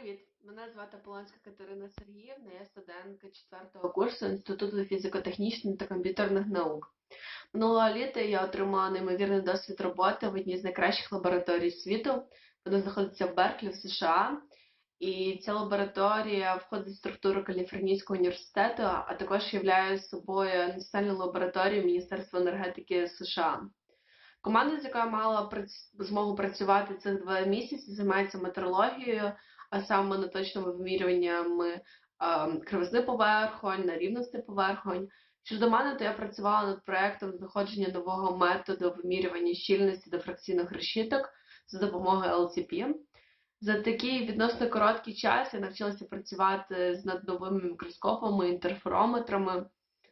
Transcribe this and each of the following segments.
Привіт, мене звати Полонська Катерина Сергіївна, я студентка 4 курсу Інституту фізико-технічних та комп'ютерних наук. Минулого літа я отримала неймовірний досвід роботи в одній з найкращих лабораторій світу. Вона знаходиться в Берклі в США. І ця лабораторія входить в структуру Каліфорнійського університету, а також являє собою національну лабораторію Міністерства енергетики США. Команда, з якою мала змогу працювати цих два місяці, займається метеорологією, а саме неточними вимірюваннями ем, кривизни поверхонь, на рівності поверхонь. Щодо мене, то я працювала над проектом знаходження нового методу вимірювання щільності дифракційних решіток за допомогою LCP. За такий відносно короткий час я навчилася працювати з надновими мікроскопами, інтерферометрами,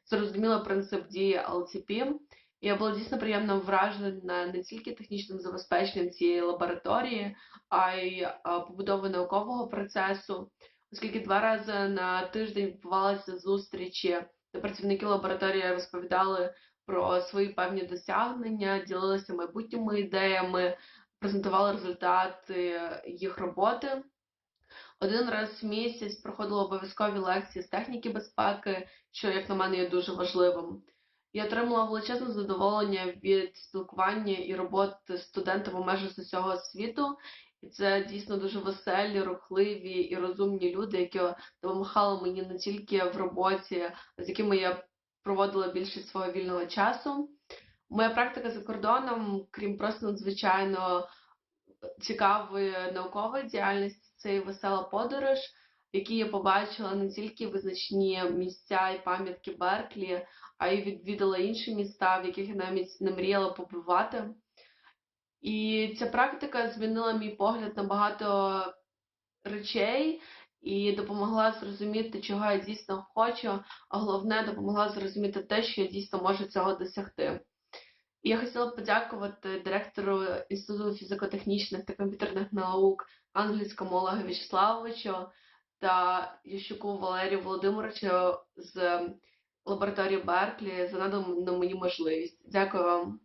зрозуміла принцип дії LCP. Я була дійсно приємно вражена не тільки технічним забезпеченням цієї лабораторії, а й е, побудовою наукового процесу, оскільки два рази на тиждень відбувалися зустрічі, де працівники лабораторії розповідали про свої певні досягнення, ділилися майбутніми ідеями, презентували результати їх роботи. Один раз в місяць проходили обов'язкові лекції з техніки безпеки, що, як на мене, є дуже важливим. Я отримала величезне задоволення від спілкування і роботи студентами майже з усього світу. І це дійсно дуже веселі, рухливі і розумні люди, які допомагали мені не тільки в роботі, з якими я проводила більшість свого вільного часу. Моя практика за кордоном, крім просто надзвичайно цікавої наукової діяльності, це і весела подорож, в якій я побачила не тільки визначні місця і пам'ятки Берклі, а й відвідала інші міста, в яких я навіть не мріяла побувати. І ця практика змінила мій погляд на багато речей і допомогла зрозуміти, чого я дійсно хочу, а головне допомогла зрозуміти те, що я дійсно можу цього досягти. І я хотіла б подякувати директору Інституту фізико-технічних та комп'ютерних наук англійському Олегу Вячеславовичу та Ющуку Валерію Володимировичу з лабораторії Берклі за надану мені можливість. Дякую вам.